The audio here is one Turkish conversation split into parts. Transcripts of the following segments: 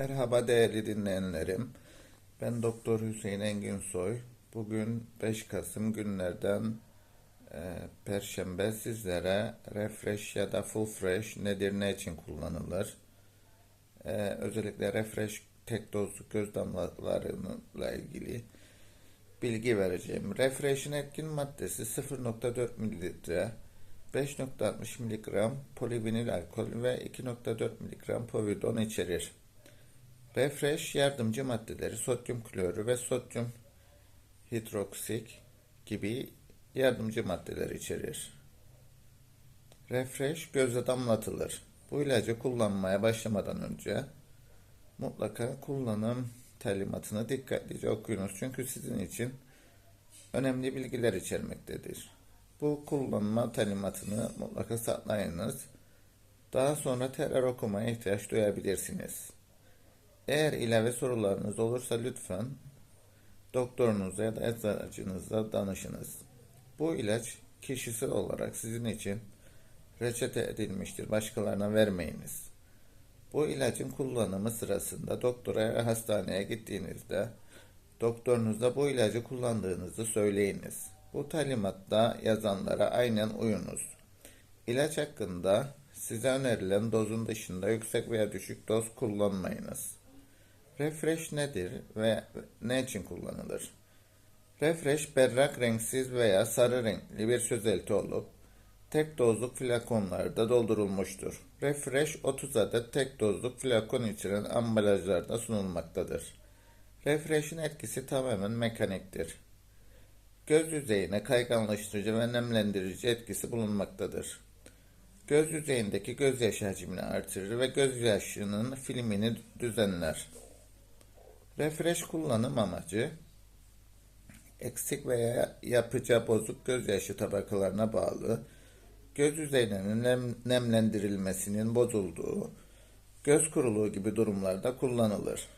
Merhaba değerli dinleyenlerim. Ben Doktor Hüseyin Engin Soy. Bugün 5 Kasım günlerden e, Perşembe sizlere Refresh ya da Full Fresh nedir, ne için kullanılır? E, özellikle Refresh tek dozluk göz damlalarıyla ilgili bilgi vereceğim. Refresh'in etkin maddesi 0.4 mililitre, 5.60 mg polivinil alkol ve 2.4 mg povidon içerir. Refresh yardımcı maddeleri sodyum klorü ve sodyum hidroksik gibi yardımcı maddeler içerir. Refresh göze damlatılır. Bu ilacı kullanmaya başlamadan önce mutlaka kullanım talimatını dikkatlice okuyunuz. Çünkü sizin için önemli bilgiler içermektedir. Bu kullanma talimatını mutlaka saklayınız. Daha sonra tekrar okumaya ihtiyaç duyabilirsiniz. Eğer ilave sorularınız olursa lütfen doktorunuza ya da eczacınıza danışınız. Bu ilaç kişisel olarak sizin için reçete edilmiştir. Başkalarına vermeyiniz. Bu ilacın kullanımı sırasında doktora ya hastaneye gittiğinizde doktorunuza bu ilacı kullandığınızı söyleyiniz. Bu talimatta yazanlara aynen uyunuz. İlaç hakkında size önerilen dozun dışında yüksek veya düşük doz kullanmayınız. Refresh nedir ve ne için kullanılır? Refresh berrak renksiz veya sarı renkli bir çözelti olup tek dozluk flakonlarda doldurulmuştur. Refresh 30 adet tek dozluk flakon içeren ambalajlarda sunulmaktadır. Refresh'in etkisi tamamen mekaniktir. Göz yüzeyine kayganlaştırıcı ve nemlendirici etkisi bulunmaktadır. Göz yüzeyindeki gözyaşı hacmini artırır ve gözyaşının filmini düzenler. Refresh kullanım amacı eksik veya yapıca bozuk gözyaşı tabakalarına bağlı göz yüzeylerinin nem, nemlendirilmesinin bozulduğu göz kuruluğu gibi durumlarda kullanılır.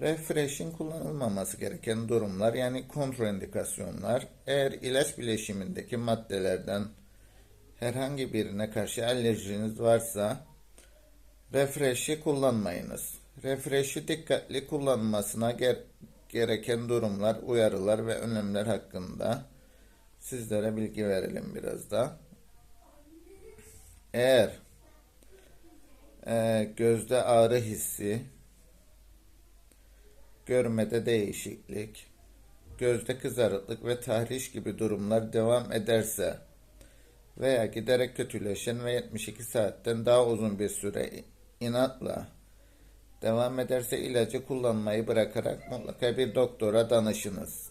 Refresh'in kullanılmaması gereken durumlar yani kontraindikasyonlar eğer ilaç bileşimindeki maddelerden herhangi birine karşı alerjiniz varsa refresh'i kullanmayınız. Refresh'i dikkatli kullanmasına ger gereken durumlar, uyarılar ve önlemler hakkında sizlere bilgi verelim biraz da. Eğer e, gözde ağrı hissi, görmede değişiklik, gözde kızarıklık ve tahriş gibi durumlar devam ederse veya giderek kötüleşen ve 72 saatten daha uzun bir süre inatla devam ederse ilacı kullanmayı bırakarak mutlaka bir doktora danışınız.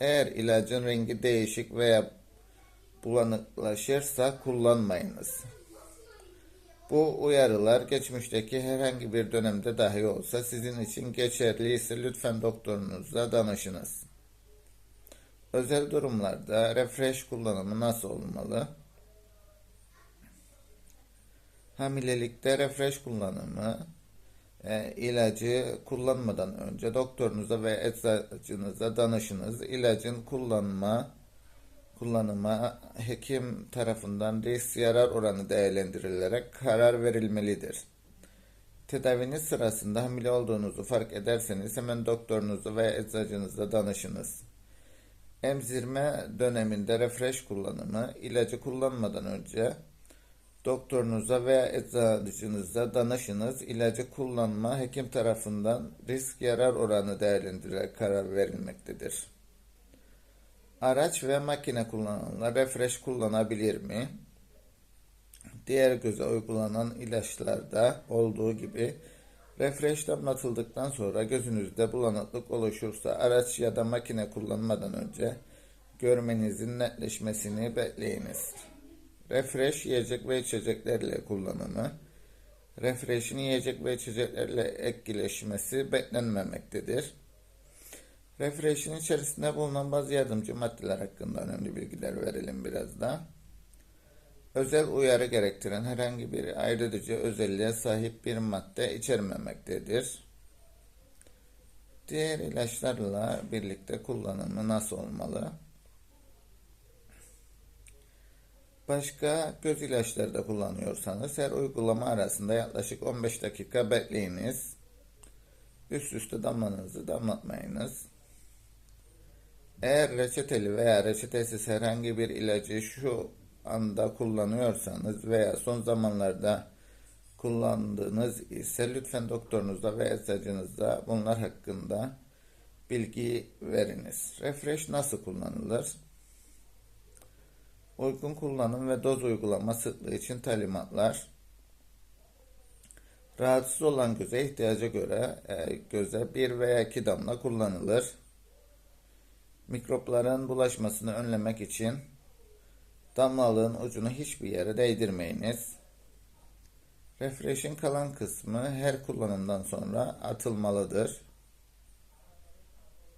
Eğer ilacın rengi değişik veya bulanıklaşırsa kullanmayınız. Bu uyarılar geçmişteki herhangi bir dönemde dahi olsa sizin için geçerliyse lütfen doktorunuza danışınız. Özel durumlarda refresh kullanımı nasıl olmalı? Hamilelikte refresh kullanımı e, ilacı kullanmadan önce doktorunuza ve eczacınıza danışınız. İlacın kullanma kullanıma hekim tarafından risk yarar oranı değerlendirilerek karar verilmelidir. Tedaviniz sırasında hamile olduğunuzu fark ederseniz hemen doktorunuza ve eczacınıza danışınız. Emzirme döneminde refresh kullanımı ilacı kullanmadan önce Doktorunuza veya eczacınıza danışınız. İlacı kullanma hekim tarafından risk yarar oranı değerlendirerek karar verilmektedir. Araç ve makine kullananlar refresh kullanabilir mi? Diğer göze uygulanan ilaçlarda olduğu gibi refresh damlatıldıktan sonra gözünüzde bulanıklık oluşursa araç ya da makine kullanmadan önce görmenizin netleşmesini bekleyiniz. Refresh yiyecek ve içeceklerle kullanımı. Refresh'in yiyecek ve içeceklerle etkileşmesi beklenmemektedir. Refresh'in içerisinde bulunan bazı yardımcı maddeler hakkında önemli bilgiler verelim biraz da. Özel uyarı gerektiren herhangi bir ayrıcı özelliğe sahip bir madde içermemektedir. Diğer ilaçlarla birlikte kullanımı nasıl olmalı? Başka göz ilaçları da kullanıyorsanız her uygulama arasında yaklaşık 15 dakika bekleyiniz. Üst üste damlanızı damlatmayınız. Eğer reçeteli veya reçetesiz herhangi bir ilacı şu anda kullanıyorsanız veya son zamanlarda kullandığınız ise lütfen doktorunuzda ve eczacınızda bunlar hakkında bilgi veriniz. Refresh nasıl kullanılır? Uygun kullanım ve doz uygulama sıklığı için talimatlar. Rahatsız olan göze ihtiyaca göre e, göze bir veya iki damla kullanılır. Mikropların bulaşmasını önlemek için damlalığın ucunu hiçbir yere değdirmeyiniz. Refresh'in kalan kısmı her kullanımdan sonra atılmalıdır.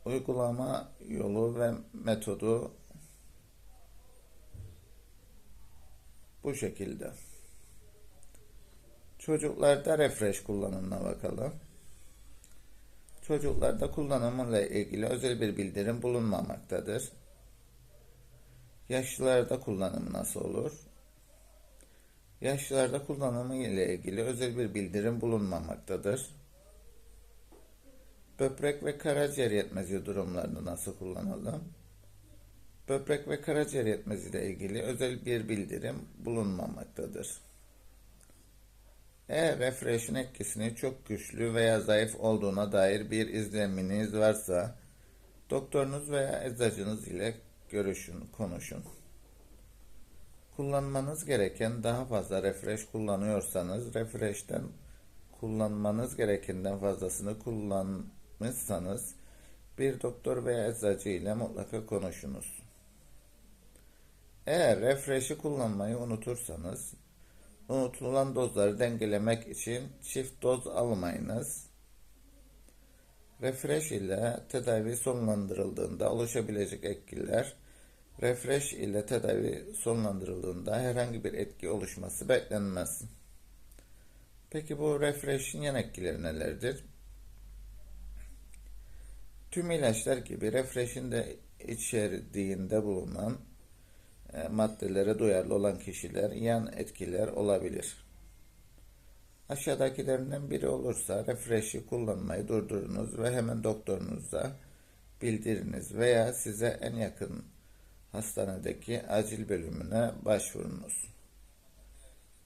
Uygulama yolu ve metodu bu şekilde. Çocuklarda refresh kullanımına bakalım. Çocuklarda kullanımıyla ilgili özel bir bildirim bulunmamaktadır. Yaşlılarda kullanımı nasıl olur? Yaşlılarda kullanımı ile ilgili özel bir bildirim bulunmamaktadır. Böbrek ve karaciğer yetmezliği durumlarında nasıl kullanalım? Böbrek ve karaciğer yetmezliği ile ilgili özel bir bildirim bulunmamaktadır. Eğer refresh'in etkisini çok güçlü veya zayıf olduğuna dair bir izleniminiz varsa, doktorunuz veya eczacınız ile görüşün, konuşun. Kullanmanız gereken daha fazla refresh kullanıyorsanız, refresh'ten kullanmanız gerekenden fazlasını kullanmışsanız, bir doktor veya eczacı ile mutlaka konuşunuz. Eğer refresh'i kullanmayı unutursanız, unutulan dozları dengelemek için çift doz almayınız. Refresh ile tedavi sonlandırıldığında oluşabilecek etkiler, refresh ile tedavi sonlandırıldığında herhangi bir etki oluşması beklenmez. Peki bu refresh'in yan etkileri nelerdir? Tüm ilaçlar gibi refresh'in de içerdiğinde bulunan maddelere duyarlı olan kişiler yan etkiler olabilir. Aşağıdakilerinden biri olursa refresh'i kullanmayı durdurunuz ve hemen doktorunuza bildiriniz veya size en yakın hastanedeki acil bölümüne başvurunuz.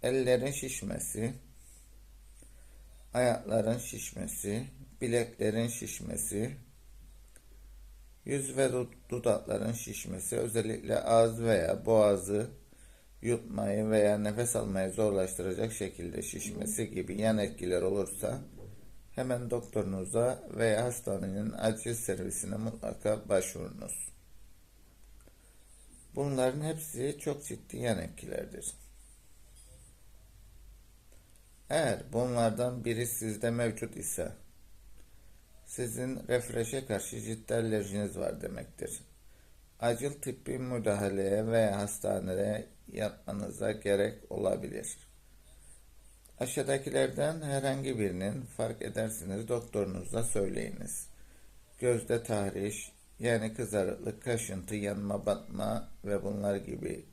Ellerin şişmesi, ayakların şişmesi, bileklerin şişmesi, Yüz ve dudakların şişmesi, özellikle ağız veya boğazı yutmayı veya nefes almayı zorlaştıracak şekilde şişmesi gibi yan etkiler olursa hemen doktorunuza veya hastanenin acil servisine mutlaka başvurunuz. Bunların hepsi çok ciddi yan etkilerdir. Eğer bunlardan biri sizde mevcut ise sizin refreşe karşı ciddi alerjiniz var demektir. Acil tıbbi müdahaleye veya hastaneye yatmanıza gerek olabilir. Aşağıdakilerden herhangi birinin fark edersiniz doktorunuza söyleyiniz. Gözde tahriş, yani kızarıklık, kaşıntı, yanma, batma ve bunlar gibi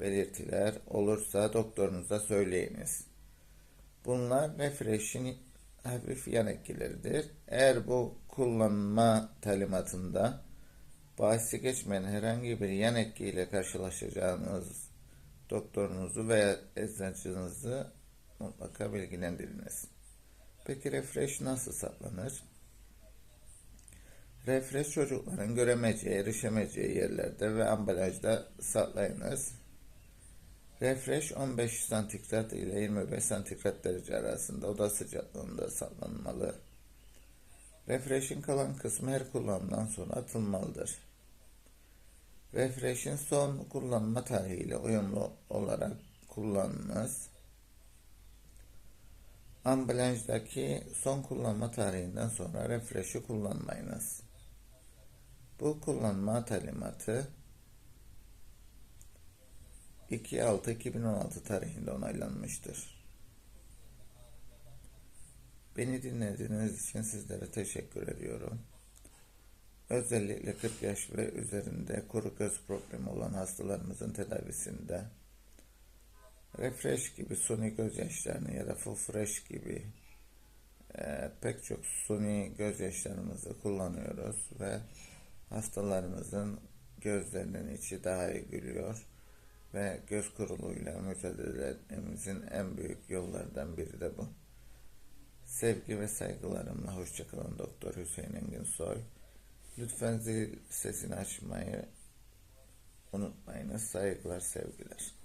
belirtiler olursa doktorunuza söyleyiniz. Bunlar refresh'in hafif yan etkileridir. Eğer bu kullanma talimatında bahsi geçmeyen herhangi bir yan etkiyle karşılaşacağınız doktorunuzu veya eczacınızı mutlaka bilgilendiriniz. Peki refresh nasıl saklanır? Refresh çocukların göremeyeceği, erişemeyeceği yerlerde ve ambalajda saklayınız. Refresh 15 santigrat ile 25 santigrat derece arasında oda sıcaklığında saklanmalı. Refresh'in kalan kısmı her kullanımdan sonra atılmalıdır. Refresh'in son kullanma tarihiyle uyumlu olarak kullanınız. Ambalajdaki son kullanma tarihinden sonra refresh'i kullanmayınız. Bu kullanma talimatı 2.6.2016 tarihinde onaylanmıştır. Beni dinlediğiniz için sizlere teşekkür ediyorum. Özellikle 40 yaş ve üzerinde kuru göz problemi olan hastalarımızın tedavisinde Refresh gibi suni gözyaşlarını ya da Full Fresh gibi e, pek çok suni gözyaşlarımızı kullanıyoruz ve hastalarımızın gözlerinin içi daha iyi gülüyor ve göz kuruluğuyla mücadele en büyük yollardan biri de bu. Sevgi ve saygılarımla hoşçakalın Doktor Hüseyin Engin Soy. Lütfen zil sesini açmayı unutmayınız. Saygılar, sevgiler.